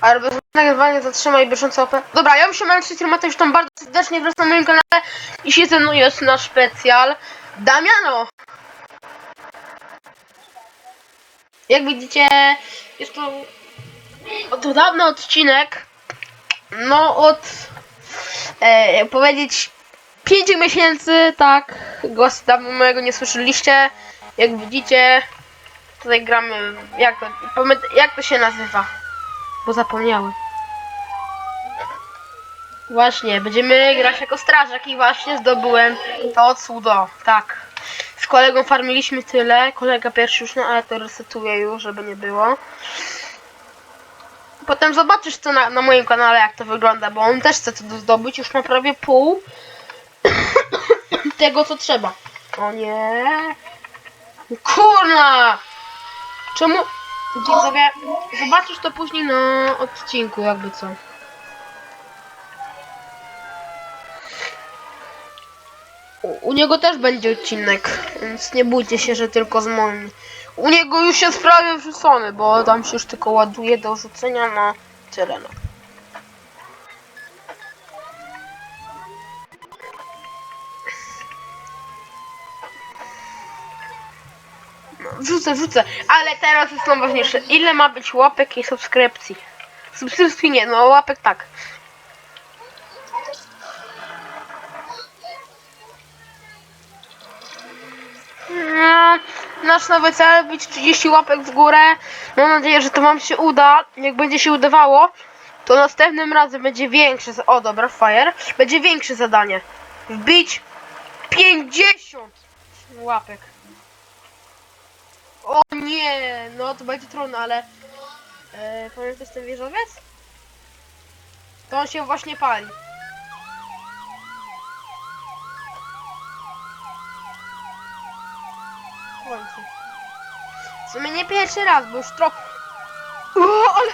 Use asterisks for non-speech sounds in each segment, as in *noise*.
Ale bez nagrywania zatrzymaj bieżąco opę. Dobra, ja się mam trzeci już tam bardzo serdecznie wraz na moim kanale. I się ze mną jest nasz specjal. Damiano! Jak widzicie, jest to od dawno odcinek. No od e, powiedzieć 5 miesięcy, tak. Głosu dawno mojego nie słyszeliście. Jak widzicie, tutaj gramy. Jak to, jak to się nazywa? Bo zapomniałem. Właśnie, będziemy grać jako strażak i właśnie zdobyłem to cudo. Tak. Z kolegą farmiliśmy tyle. Kolega pierwszy już, no ale to resetuję już, żeby nie było. Potem zobaczysz co na, na moim kanale jak to wygląda, bo on też chce to zdobyć. Już ma prawie pół *coughs* tego co trzeba. O nie. Kurna! Czemu? Widzowie, zobaczysz to później na odcinku, jakby co. U, u niego też będzie odcinek, więc nie bójcie się, że tylko z moim. U niego już jest prawie wrzucony, bo tam się już tylko ładuje do rzucenia na tyle. Wrzucę, wrzucę, ale teraz jest najważniejsze. Ile ma być łapek i subskrypcji? Subskrypcji nie, no łapek tak. No, nasz nowy cel być 30 łapek w górę. Mam nadzieję, że to wam się uda. Jak będzie się udawało, to następnym razem będzie większe. O, dobra, fire. Będzie większe zadanie. Wbić 50 łapek. O nie, no to będzie trudno, ale e, pamiętasz ten wieżowiec? To on się właśnie pali. W końcu. Sumie nie pierwszy raz, bo już trochę... O, ale...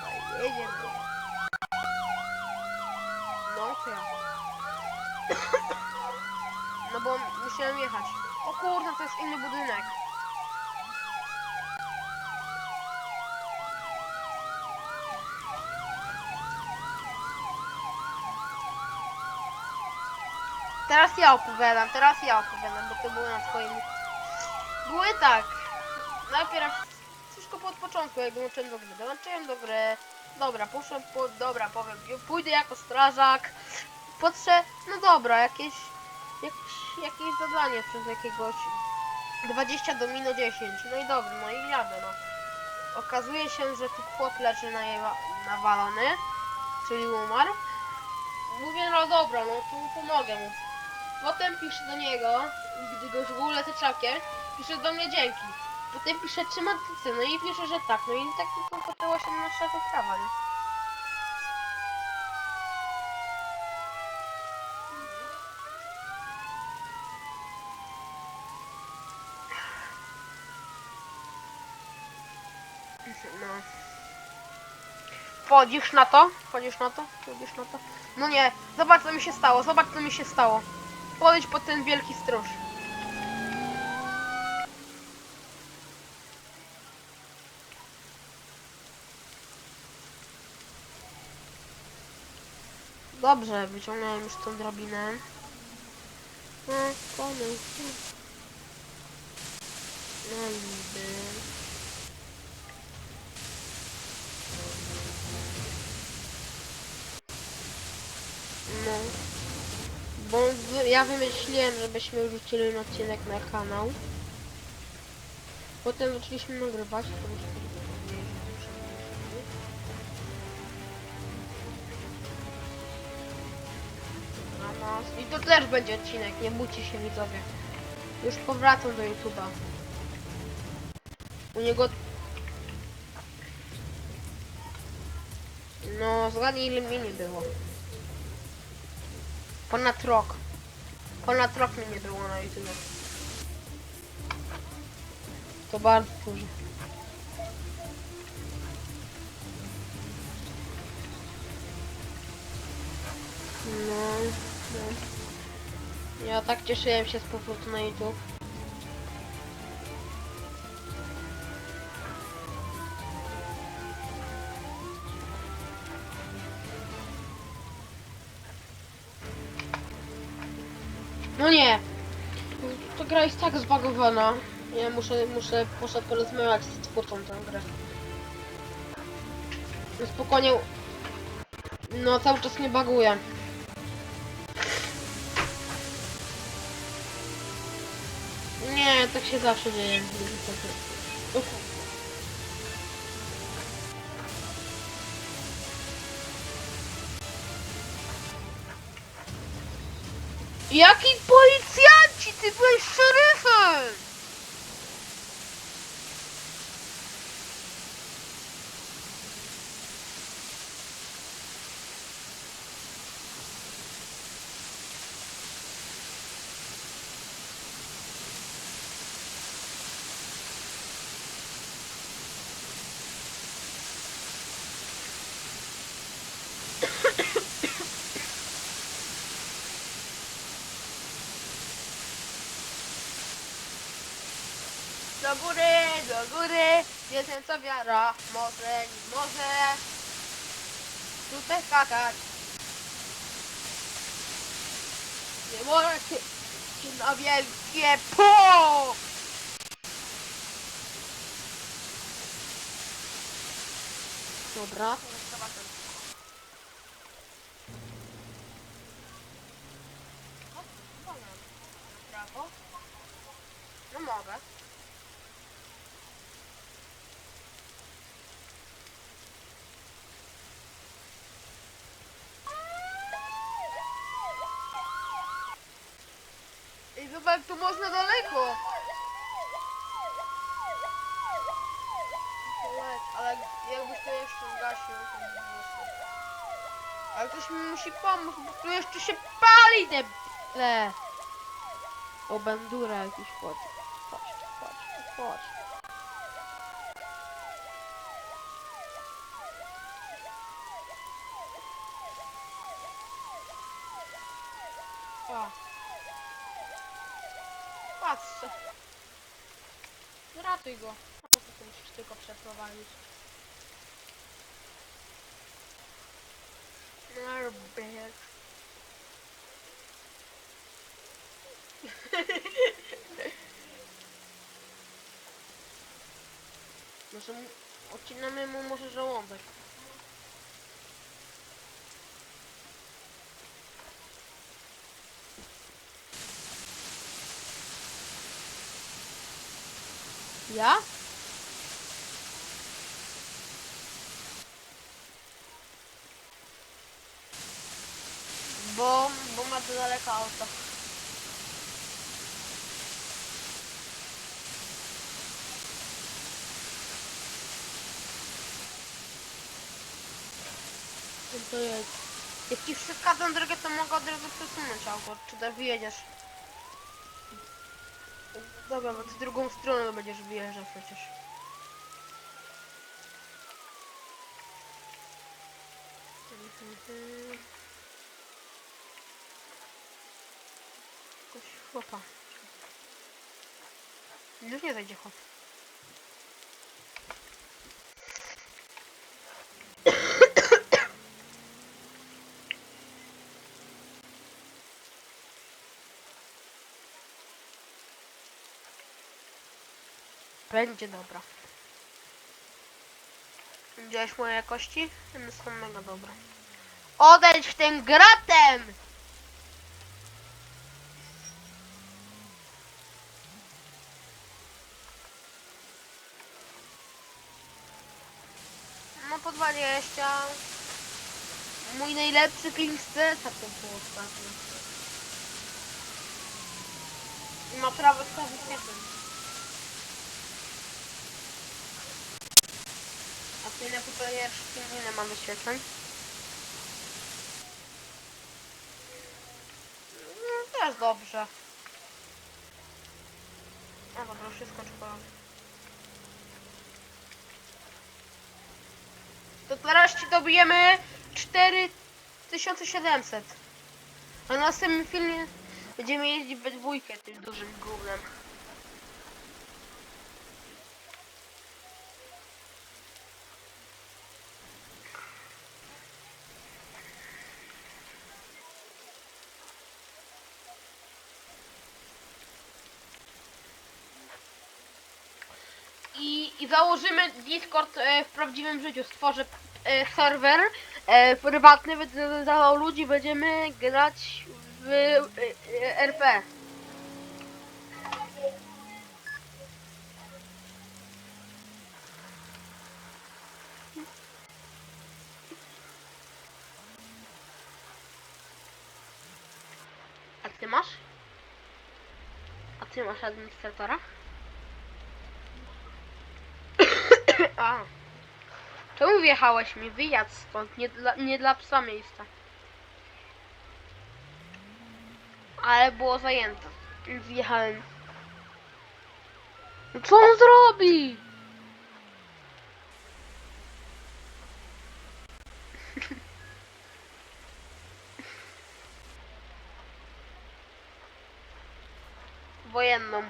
Dobra, jedziemy. No, to ja. No bo musiałem jechać. O kurde, to jest inny budynek. Teraz ja opowiadam, teraz ja opowiadam, bo to było na twoim... Były tak. Najpierw wszystko po od początku, jak dołączyłem do gry. Dołączyłem do gry. Dobra, poszłem po... Dobra, powiem, pójdę jako strażak. Potrze... No dobra, jakieś... Jakieś, jakieś zadanie przez jakiegoś... 20 do minus 10. No i dobra, no i jadę, no. Okazuje się, że tu chłop leży na nawalony, czyli umarł. Mówię, no dobra, no tu pomogę mu. Potem piszę do niego, gdy go ogóle tyczakiem, pisze do mnie dzięki. Potem pisze czy ma tycy, no i pisze, że tak. No i tak tylko poczęła się nasza wyprawa, nie? No. Wchodzisz na to? Wchodzisz na to? Wchodzisz na to? No nie, zobacz co mi się stało, zobacz co mi się stało. Podejdź pod ten wielki stróż. Dobrze, wyciągnąłem już tą drabinę. No. No niby. No. Bo ja wymyśliłem, żebyśmy wrzucili odcinek na kanał. Potem zaczęliśmy nagrywać. Na nas. I to też będzie odcinek, nie bójcie się widzowie. Już powracam do YouTube'a. U niego... No, zgadnij ile mnie nie było. Ponad rok. Ponad rok mnie nie było na YouTube. To bardzo dużo. No, no. Ja tak cieszyłem się z powrotu na YouTube. Zbagowana. Ja muszę, muszę, muszę porozmawiać z twórcą tę grę. No Spokojnie. No cały czas nie baguje. Nie, tak się zawsze dzieje. Jaki policjanci? Ty byłeś szeryfem! Lord Do góry, do góry, jestem co wiara, może, może tutaj skakać. Nie może się, się na wielkie po! Dobra. No mogę. I zobacz, tu można daleko. Ale jakbyś to jeszcze zgasił, to by było super. Ale ktoś mi musi pomóc, bo tu jeszcze się pali te ble. O, bandura jakiś chodzi. Chodź, chodź, chodź. O. Patrzcie. Zratuj go. Musisz tylko przeprowadzić? Narbear. Może mu, odcinamy mu może żołądek. Ja? To daleko auto. Co to jest? Jak ci przeszkadzam drogę, to mogę od razu przesunąć auto. Czy też wyjedziesz? Dobra, bo ty drugą stroną będziesz wyjeżdżał przecież. Mhm. Chłopa. Już nie zajdzie chłop. Będzie dobra. Widziałeś moje jakości? One są mega dobre. Odejdź tym gratem! No po 20. Mój najlepszy pinkster, tak to było ostatnio. I ma prawo stawić jeden. A tyle tutaj jeszcze ile ma wyświetleń? No, też dobrze. A dobra, już czekałem. To teraz ci dobijemy 4700. A na następnym filmie będziemy jeździć we dwójkę tym dużym gównem. I, i założymy Discord e, w prawdziwym życiu. Stworzę e, serwer e, prywatny będę dawał ludzi, będziemy grać w e, e, RP. A ty masz? A ty masz administratora? A. Czemu wjechałeś mi? Wyjazd stąd, nie dla, nie dla psa miejsca. Ale było zajęte. Wjechałem. No Co on zrobi? *laughs* Wojenną.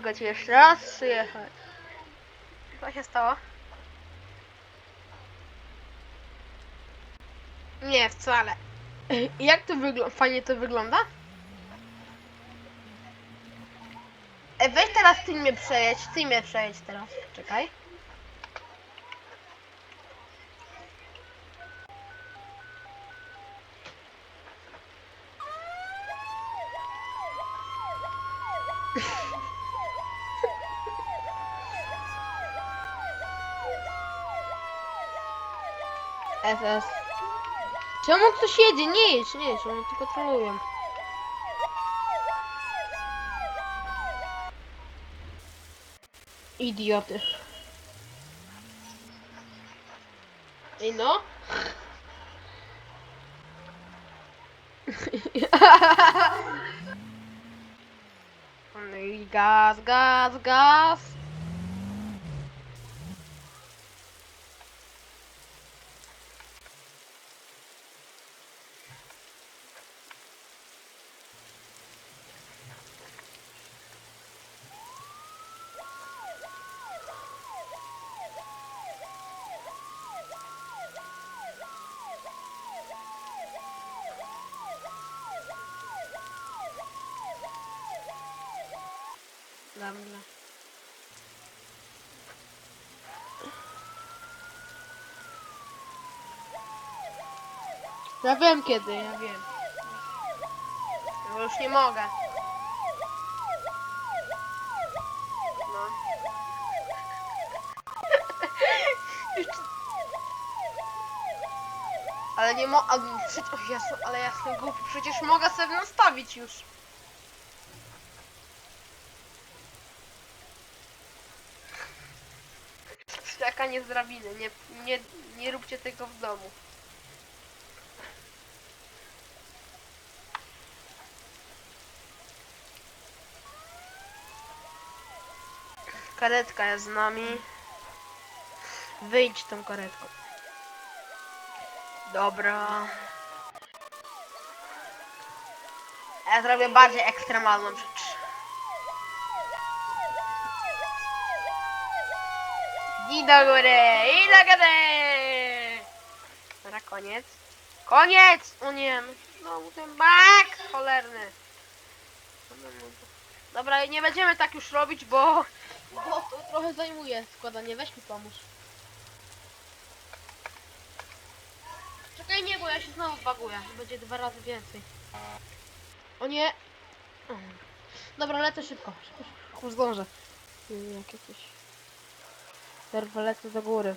Ci jeszcze raz przyjechać. Co się stało? Nie, wcale. *clears throat* Jak to wygląda? Fajnie to wygląda? E, weź teraz ty mnie przejedź, ty mnie przejedź teraz. Czekaj. *laughs* SS. Czemu ktoś jedzie? Nie jedź, nie jedź, oni tylko trolują. Idioty. Ej no. *laughs* I gaz, gaz, gaz. Dobra. Ja wiem kiedy, ja wiem. Ja już nie mogę. No. *laughs* Ale nie mo... a, Przecież, o ale ja jestem głupi. Przecież mogę sobie nastawić już. Z drabiny. Nie, nie, nie róbcie tego w domu. Karetka jest z nami. Wyjdź tą karetką. Dobra. Ja zrobię bardziej ekstremalną rzecz. I do góry, i do góry! Dobra, koniec. Koniec! O nie, znowu ten bak cholerny. Dobra, nie będziemy tak już robić, bo... Bo to trochę zajmuje składanie, weź mi pomóż. Czekaj, nie, bo ja się znowu baguję. Będzie dwa razy więcej. O nie! Dobra, lecę szybko. Szybko zdążę. Jak jakieś... Serwo lecę do góry.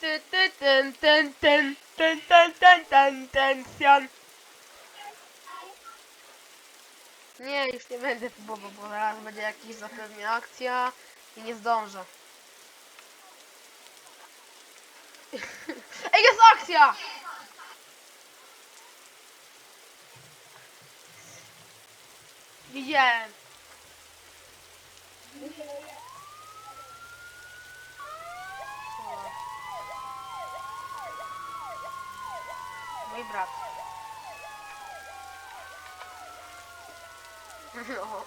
Ten, ten, ten, ten, ten, ten, ten, ten, ten, Nie, już nie będę próbował, bo zaraz będzie jakaś zapewne akcja i nie zdążę. *laughs* Ej, jest akcja! Widziałem. Mój brat. No.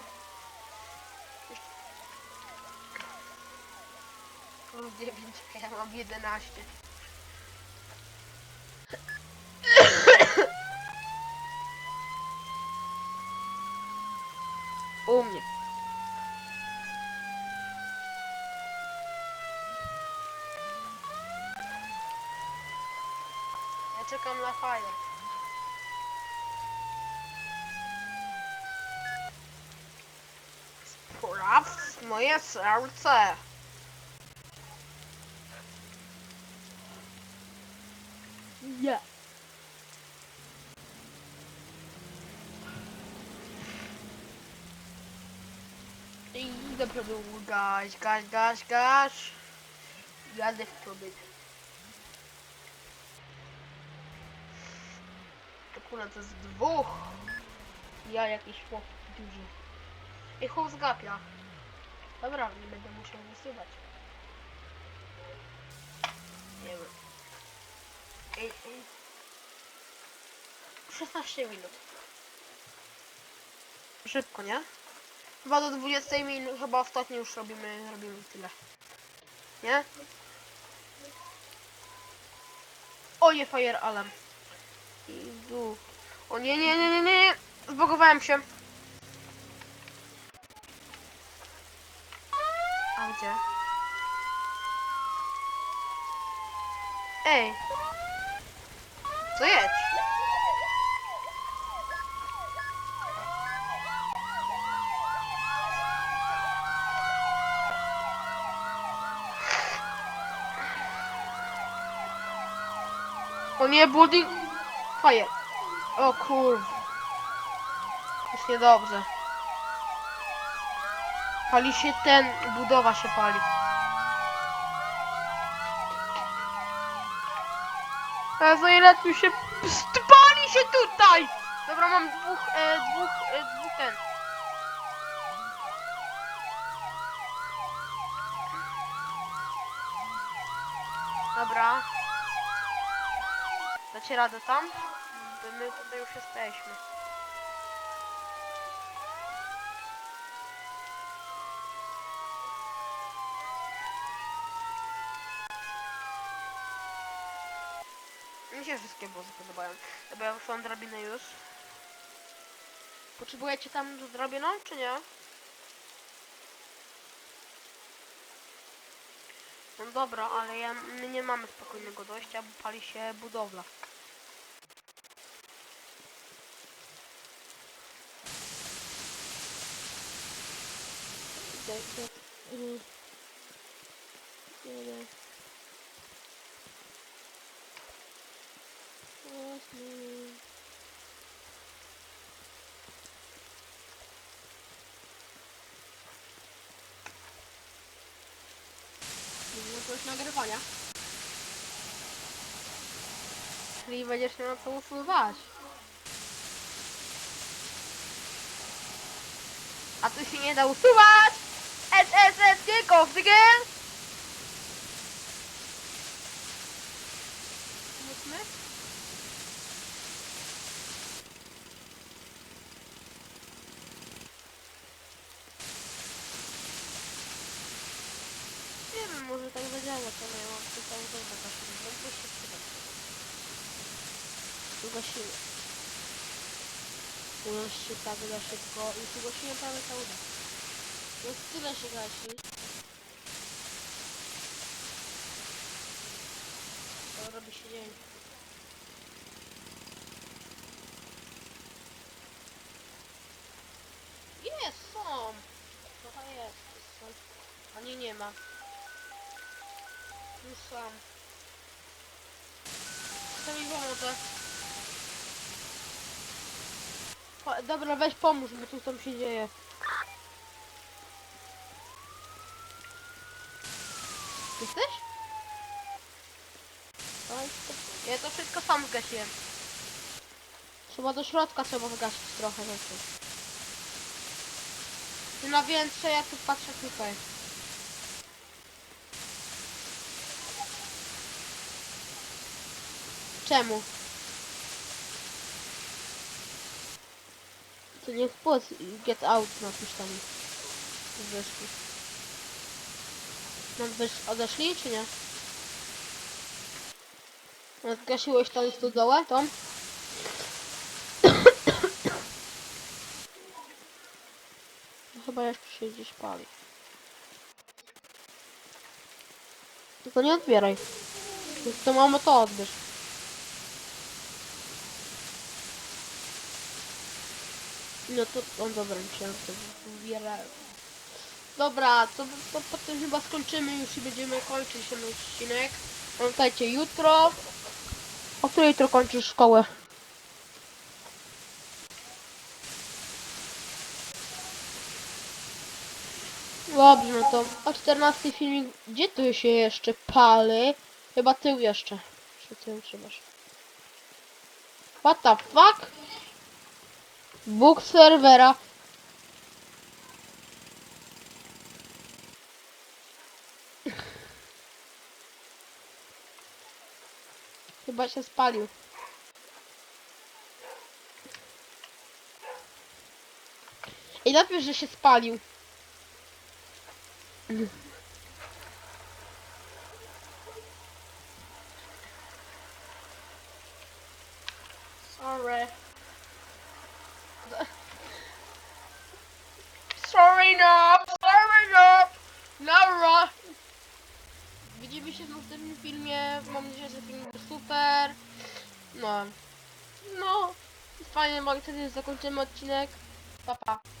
Plus 9, a ja mam 11. U mnie. Ja czekam na fire. Moje serce. Nie. I do przodu, gaś, gaś, gaś, gaś. Jadę w przodu. To kurwa to jest dwóch. Ja jakiś chłop duży. I chłop zgapia. Dobra, nie będę musiał wysyłać. Nie wiem. Ej, ej. 16 minut. Szybko, nie? Chyba do 20 minut, chyba ostatnio już robimy, robimy tyle. Nie? O nie, fire alarm. I dół. O nie, nie, nie, nie, nie. Zbogowałem się. A gdzie? Ej. Co jedź? O nie, building... Fire. O kurw. Jest niedobrze. Pali się ten, budowa się pali. Jezu, ile tu się... Pst, pali się tutaj! Dobra, mam dwóch, e, dwóch, e, dwóch ten. Dobra. Dacie radę tam? My tutaj już jesteśmy. Się wszystkie bozy podobają. Dobra, ja wyszłam drabinę już. Potrzebujecie tam drabiną, czy nie? No dobra, ale ja, my nie mamy spokojnego dojścia, bo pali się budowla. Tak. Mhm. Dobra. Właśnie. No to już nagrywania. Czyli będziesz miał co usuwać. A tu się nie da usuwać! SSS kick off! Mówmy? Nie wiem, może tak zadziałać, ale ja mam tutaj dobrze gasimy. No bo się przyda. Ugasimy. Unoś się tak da szybko i tu gasimy prawie cały czas. No tyle się gasi. To robi się dzień. Jest, są! Trochę jest. Są. A nie, nie ma. Już sam. To mi pomoże. Dobra, weź pomóż, bo tu tam się dzieje. Jesteś? To- Ja to wszystko sam zgasiłem. Trzeba do środka trzeba zgasić trochę rzeczy. Ty na więcej, ja tu patrzę tutaj. Czemu? To niech płot get out napisz tam. Wyszli. No wysz odeszli czy nie? Zgasiłeś tam stodołę, Tom? *coughs* No Chyba jeszcze się gdzieś pali. Tylko nie odbieraj. To mamy, to odbierz. No to, no dobra, myślałem, wybierają. Dobra, to, to potem chyba skończymy już i będziemy kończyć ten odcinek. Pamiętajcie, jutro... O której jutro kończysz szkołę? Dobrze, no to o 14 filmik. Gdzie tu się jeszcze pali? Chyba tył jeszcze. Jeszcze tył trzymasz. What the fuck? Bóg serwera. Chyba się spalił. I napisz, że się spalił. Sorry. Sorry, no. Sorry, no. Nara. Widzimy się w następnym filmie. Mam nadzieję, że film był super. Zakończymy odcinek. Pa, pa.